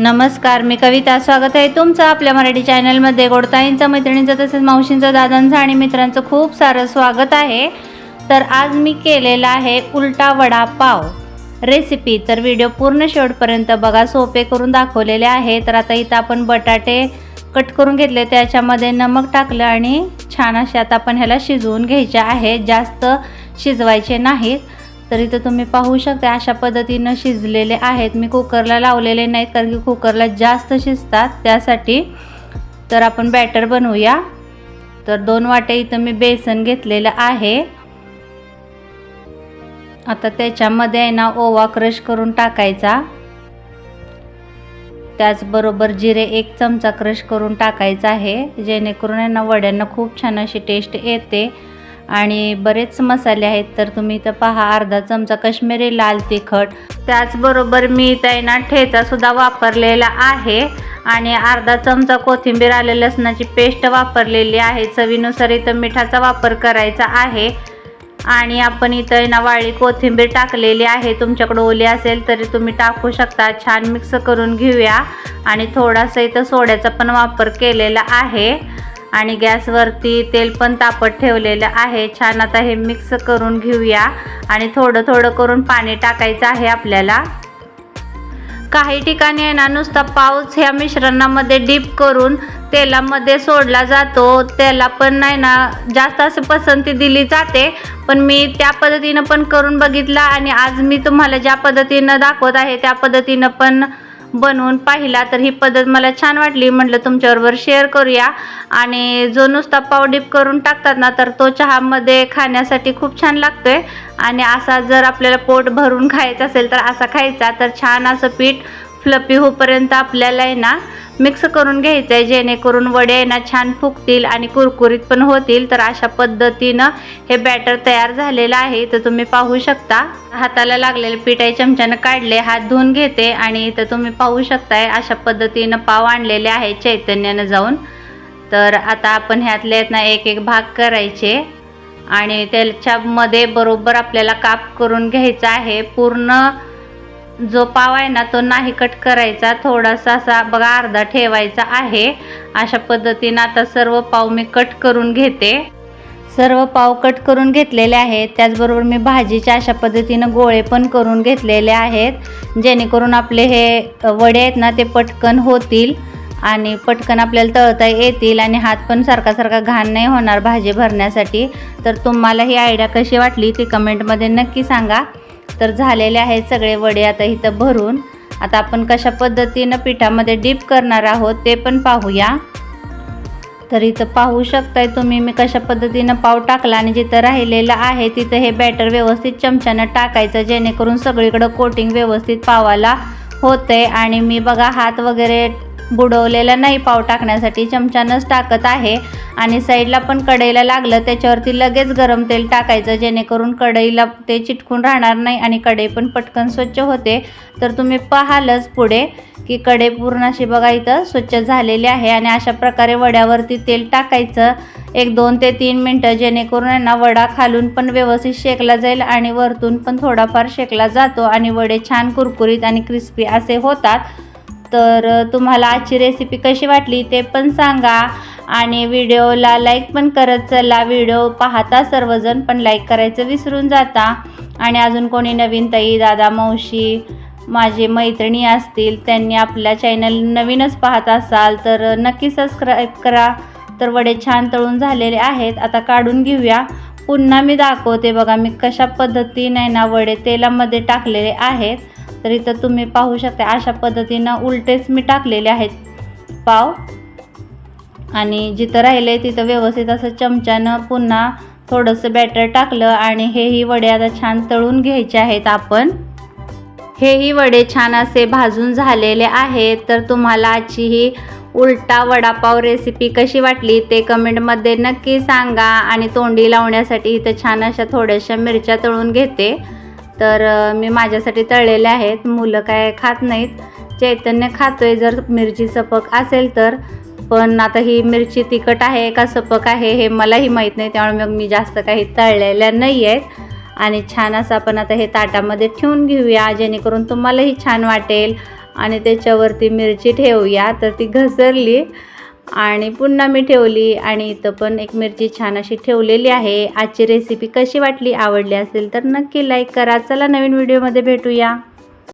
नमस्कार मी कविता. स्वागत आहे तुमचं आपल्या मराठी चॅनलमध्ये. गोडताईंचं मैत्रिणींचं तसेच मावशींचं दादांचं आणि मित्रांचं खूप सारं स्वागत आहे. तर आज मी केलेला आहे उलटा वडापाव रेसिपी तर व्हिडिओ पूर्ण शेवटपर्यंत बघा. सोपे करून दाखवलेले आहे. तर आता इथं आपण बटाटे कट करून घेतले. त्याच्यामध्ये नमक टाकलं आणि छान असे आता आपण ह्याला शिजवून घ्यायचे आहे. जास्त शिजवायचे नाहीत. तर इथं तुम्ही पाहू शकता अशा पद्धतीनं शिजलेले आहेत. मी कुकरला लावलेले नाहीत कारण की कुकरला जास्त शिजतात. त्यासाठी तर आपण बॅटर बनवूया. तर दोन वाटे इथं मी बेसन घेतलेलं आहे. आता त्याच्यामध्ये आहे ना ओवा क्रश करून टाकायचा. त्याचबरोबर जिरे एक चमचा क्रश करून टाकायचा आहे. जेणेकरून आहे ना वड्यांना खूप छान अशी टेस्ट येते. आणि बरेच मसाले आहेत तर तुम्ही इथं पहा अर्धा चमचा कश्मीरी लाल तिखट. त्याचबरोबर मी इथं आहे ना ठेचासुद्धा वापरलेला आहे. आणि अर्धा चमचा कोथिंबीर आले लसणाची पेस्ट वापरलेली आहे. चवीनुसार इथं मिठाचा वापर करायचा आहे. आणि आपण इथं आहे ना वाळी कोथिंबीर टाकलेली आहे. तुमच्याकडे ओली असेल तरी तुम्ही टाकू शकता. छान मिक्स करून घेऊया. आणि थोडासा इथं सोड्याचा पण वापर केलेला आहे. आणि गॅसवरती तेल पण तापत ठेवलेलं आहे. छान आता हे मिक्स करून घेऊया. आणि थोडं थोडं करून पाणी टाकायचं आहे आपल्याला. काही ठिकाणी आहे ना नुसता पाऊस ह्या मिश्रणामध्ये डीप करून तेलामध्ये सोडला जातो. त्याला पण नाही ना जास्त असं पसंती दिली जाते. पण मी त्या पद्धतीनं पण करून बघितला आणि आज मी तुम्हाला ज्या पद्धतीनं दाखवत आहे त्या पद्धतीनं पण बनवून पाहिला तर ही पद्धत मला छान वाटली. म्हटलं तुमच्याबरोबर शेअर करूया. आणि जो नुसता पावडीप करून टाकतात ना तर तो चहामध्ये खाण्यासाठी खूप छान लागतोय. आणि असा जर आपल्याला पोट भरून खायचं असेल तर असा खायचा. तर छान असं पीठ फ्लपी होईपर्यंत आपल्याला आहे ना मिक्स करून घ्यायचं आहे जेणेकरून वडे ना छान फुगतील आणि कुरकुरीत पण होतील. तर अशा पद्धतीनं हे बॅटर तयार झालेलं आहे. तर तुम्ही पाहू शकता. हाताला लागलेले पिठाई आहे चमच्यानं काढले हात धुवून घेते आणि इथं तुम्ही पाहू शकताय अशा पद्धतीनं पाव आणलेले आहे चैतन्यानं जाऊन. तर आता आपण ह्यातले आहेत ना एक एक भाग करायचे. आणि त्याच्यामध्ये बरोबर आपल्याला काप करून घ्यायचा आहे. पूर्ण जो पाव आहे ना तो नाही कट करायचा. थोडासा असा बघा अर्धा ठेवायचा आहे. अशा पद्धतीनं आता सर्व पाव मी कट करून घेते. सर्व पाव कट करून घेतलेले आहेत. त्याचबरोबर मी भाजीच्या अशा पद्धतीनं गोळे पण करून घेतलेले आहेत. जेणेकरून आपले हे वडे आहेत ना ते पटकन होतील आणि पटकन आपल्याला तळता येतील आणि हात पण सारखा सारखा घाण नाही होणार भाजी भरण्यासाठी. तर तुम्हाला ही आयडिया कशी वाटली ती कमेंटमध्ये नक्की सांगा. तर झालेले आहेत सगळे वडे आता इथं भरून. आता आपण कशा पद्धतीनं पिठामध्ये डीप करणार आहोत ते पण पाहूया. तर इथं पाहू शकताय तुम्ही मी कशा पद्धतीनं पाव टाकला आणि जिथं राहिलेलं आहे तिथं हे बॅटर व्यवस्थित चमच्यानं टाकायचं जेणेकरून सगळीकडं कोटिंग व्यवस्थित पावाला होते आणि मी बघा हात वगैरे बुडवलेला नाही पाव टाकण्यासाठी चमच्यानंच टाकत आहे. आणि साईडला पण कढईला लागलं त्याच्यावरती लगेच गरम तेल टाकायचं जेणेकरून कढईला ते चिटकून राहणार नाही आणि कढई पण पटकन स्वच्छ होते. तर तुम्ही पाहालच पुढे की कढई पूर्ण अशी बघा इथं स्वच्छ झालेली आहे आणि अशा प्रकारे वड्यावरती तेल टाकायचं एक दोन ते तीन मिनटं जेणेकरून आहे ना वडा खालून पण व्यवस्थित शेकला जाईल आणि वरतून पण थोडाफार शेकला जातो आणि वडे छान कुरकुरीत आणि क्रिस्पी असे होतात. तर तुम्हाला आजची रेसिपी कशी वाटली ते पण सांगा. आणि व्हिडिओला लाईक पण करत चला. व्हिडिओ पाहता सर्वजण पण लाईक करायचं विसरून जाता. आणि अजून कोणी नवीन ताई दादा मावशी माझे मैत्रिणी असतील त्यांनी आपल्या चॅनल नवीनच पाहत असाल तर नक्की सबस्क्राईब करा. तर वडे छान तळून झालेले आहेत. आता काढून घेऊया. पुन्हा मी दाखवते बघा मी कशा पद्धतीने ना वडे तेलामध्ये टाकलेले आहेत. तर इथं तुम्ही पाहू शकता अशा पद्धतीनं उलटेच मी टाकलेले आहेत. पाव. आणि जिथं राहिले तिथं व्यवस्थित असं चमच्यानं पुन्हा थोडंसं बॅटर टाकलं आणि हेही वडे आता छान तळून घ्यायचे आहेत आपण. हेही वडे छान असे भाजून झालेले आहेत. तर तुम्हाला आजची ही उलटा वडापाव रेसिपी कशी वाटली ते कमेंटमध्ये नक्की सांगा आणि तोंडी लावण्यासाठी इथं छान अशा थोड्याशा मिरच्या तळून घेते. तर मी माझ्यासाठी तळलेले आहेत. मुलं काय खात नाहीत. चैतन्य खातोय जर मिरची सपक असेल तर. पण आता ही मिरची तिखट आहे का सपक आहे हे मलाही माहीत नाही. त्यामुळे मग मी जास्त काही तळलेल्या नाही आहेत. आणि छान असं आपण आता हे ताटामध्ये ठेवून घेऊया. जेणेकरून तुम्हालाही छान वाटेल. आणि त्याच्यावरती मिरची ठेवूया. तर ती घसरली. आणि पुन्हा मी ठेवली आणि इथं पण एक मिरची छान अशी ठेवलेली आहे. आजची रेसिपी कशी वाटली आवडली असेल तर नक्की लाईक करा. चला नवीन व्हिडिओमध्ये भेटूया.